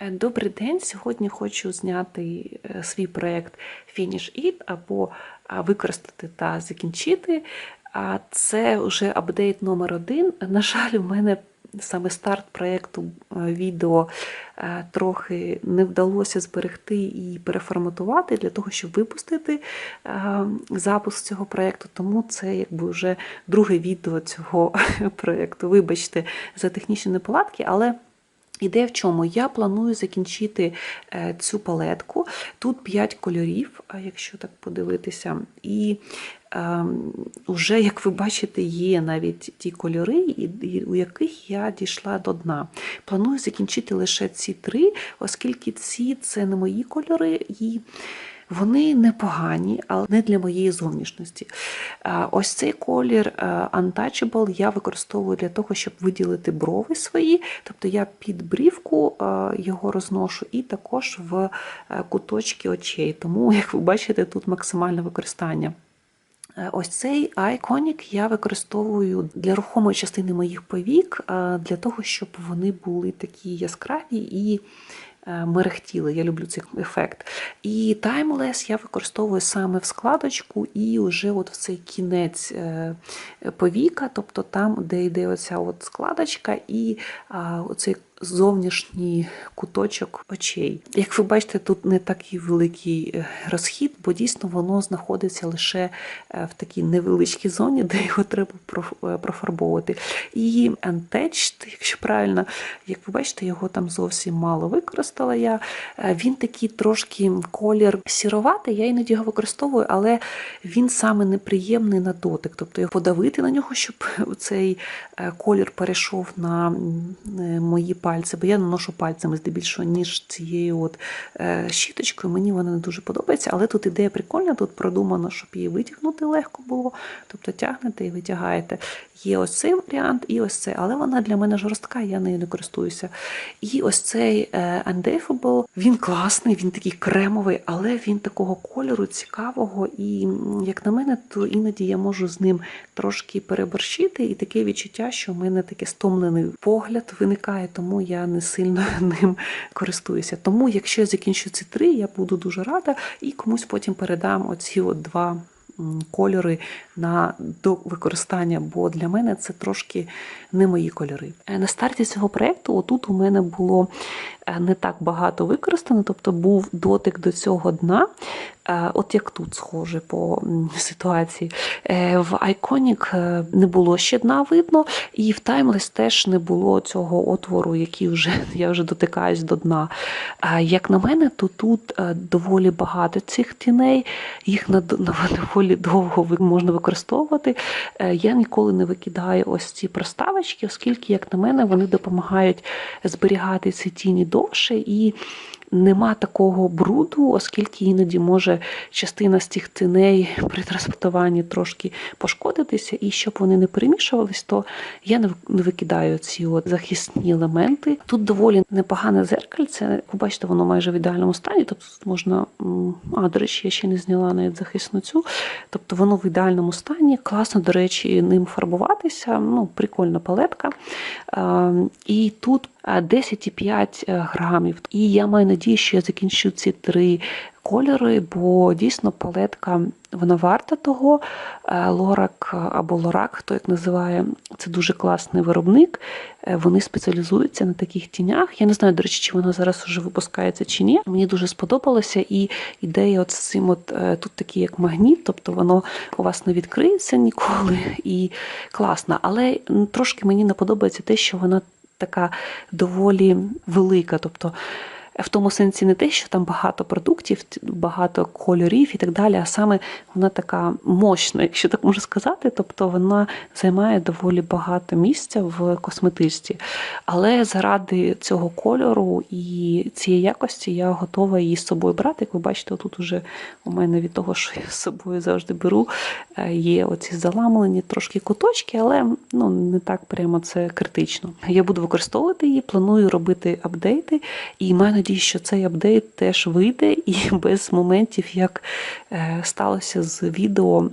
Е, Добрий день. Сьогодні хочу зняти е, свій проєкт Finish It або використати та закінчити. А це вже апдейт номер один. На жаль, у мене саме старт проєкту е, відео трохи не вдалося зберегти і переформатувати для того, щоб випустити запуск цього проєкту. Тому це якби вже друге відео цього проєкту. Вибачте за технічні неполадки, але. Ідея в чому? Я планую закінчити е, цю палетку. Тут 5 кольорів, а якщо так подивитися. І е, вже, як ви бачите, є навіть ті кольори, у яких я дійшла до дна. Планую закінчити лише ці три, оскільки ці це не мої кольори. і вони непогані, але не для моєї зовнішності. Ось цей колір е, Untouchable я використовую для того, щоб виділити брови свої. Тобто я під брівку е, його розношу і також в е, куточки очей. Тому, як ви бачите, тут максимальне використання. Ось цей айконік я використовую для рухомої частини моїх повік, для того, щоб вони були такі яскраві і мерехтіли. Я люблю цей ефект. І таймлес я використовую саме в складочку і вже от в цей кінець е, повіка, тобто там, де йде оця от складочка і оцей зовнішній куточок очей. Як ви бачите, тут не такий великий е, розхід, бо дійсно воно знаходиться лише е, в такій невеличкій зоні, де його треба е, профарбовувати. І Untouched, якщо правильно, як ви бачите, його там зовсім мало використала я. Він такий трошки колір сіроватий, я іноді його використовую, але він саме неприємний на дотик. Тобто його подавити на нього, щоб цей колір перейшов на мої пальці, бо я наношу пальцями здебільшого, ніж цією от е, щіточкою. Мені вона не дуже подобається, але тут ідея прикольна, тут продумано, щоб її витягнути легко було. Тобто тягнете і витягаєте. Є ось цей варіант і ось цей, але вона для мене жорстка, я нею не користуюся. І ось цей е, Undateable, він класний, він такий кремовий, але він такого кольору цікавого. І, як на мене, то іноді я можу з ним трошки переборщити, і таке відчуття, що в мене такий стомлений погляд виникає, тому я не сильно ним користуюся. Тому, якщо я закінчу ці три, я буду дуже рада і комусь потім передам оці от два кольори на до використання, бо для мене це трошки не мої кольори. Е, На старті цього проєкту отут у мене було не так багато використано, тобто був дотик до цього дна, е, от як тут схоже по ситуації. Е, В Iconic е, не було ще дна видно, і в Timeless теж не було цього отвору, який вже я вже дотикаюсь до дна. Як на мене, то тут е, доволі багато цих тіней, їх на, доволі довго можна використовувати. Е, Я ніколи не викидаю ось ці проставочки, оскільки, як на мене, вони допомагають зберігати ці тіні довше і. Нема такого бруду, оскільки іноді може частина з цих тіней при транспортуванні трошки пошкодитися, і щоб вони не перемішувались, то я не викидаю ці от захисні елементи. Тут доволі непогане зеркальце. Ви бачите, воно майже в ідеальному стані. Тобто тут можна. А, до речі, я ще не зняла навіть захисну цю. Тобто воно в ідеальному стані. Класно, до речі, ним фарбуватися. Ну, прикольна палетка. А, І тут 10,5 грамів. І я маю надію, що я закінчу ці три кольори, бо дійсно палетка вона варта того. Е, Лорак або Лорак, хто як називає, це дуже класний виробник. Е, Вони спеціалізуються на таких тінях. Я не знаю, до речі, чи вона зараз вже випускається чи ні. Мені дуже сподобалося, і ідея от з цим от е, тут такий як магніт, тобто воно у вас не відкриється ніколи і класно. Але трошки мені не подобається те, що вона така доволі велика. Тобто в тому сенсі не те, що там багато продуктів, багато кольорів і так далі, а саме вона така мощна, якщо так можна сказати. Тобто вона займає доволі багато місця в косметичці. Але заради цього кольору і цієї якості я готова її з собою брати. Як ви бачите, тут уже у мене від того, що я з собою завжди беру, е, є оці заламлені трошки куточки, але ну, не так прямо це критично. Я буду використовувати її, планую робити апдейти і маю надіюсь, що цей апдейт теж вийде і без моментів, як е, сталося з відео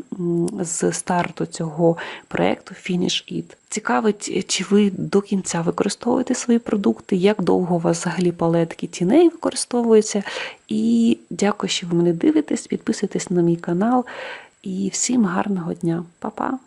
з старту цього проєкту Finish It. Цікавить, чи ви до кінця використовуєте свої продукти, як довго у вас взагалі палетки тіней використовуються. І дякую, що ви мене дивитесь, підписуйтесь на мій канал. І всім гарного дня. Па-па!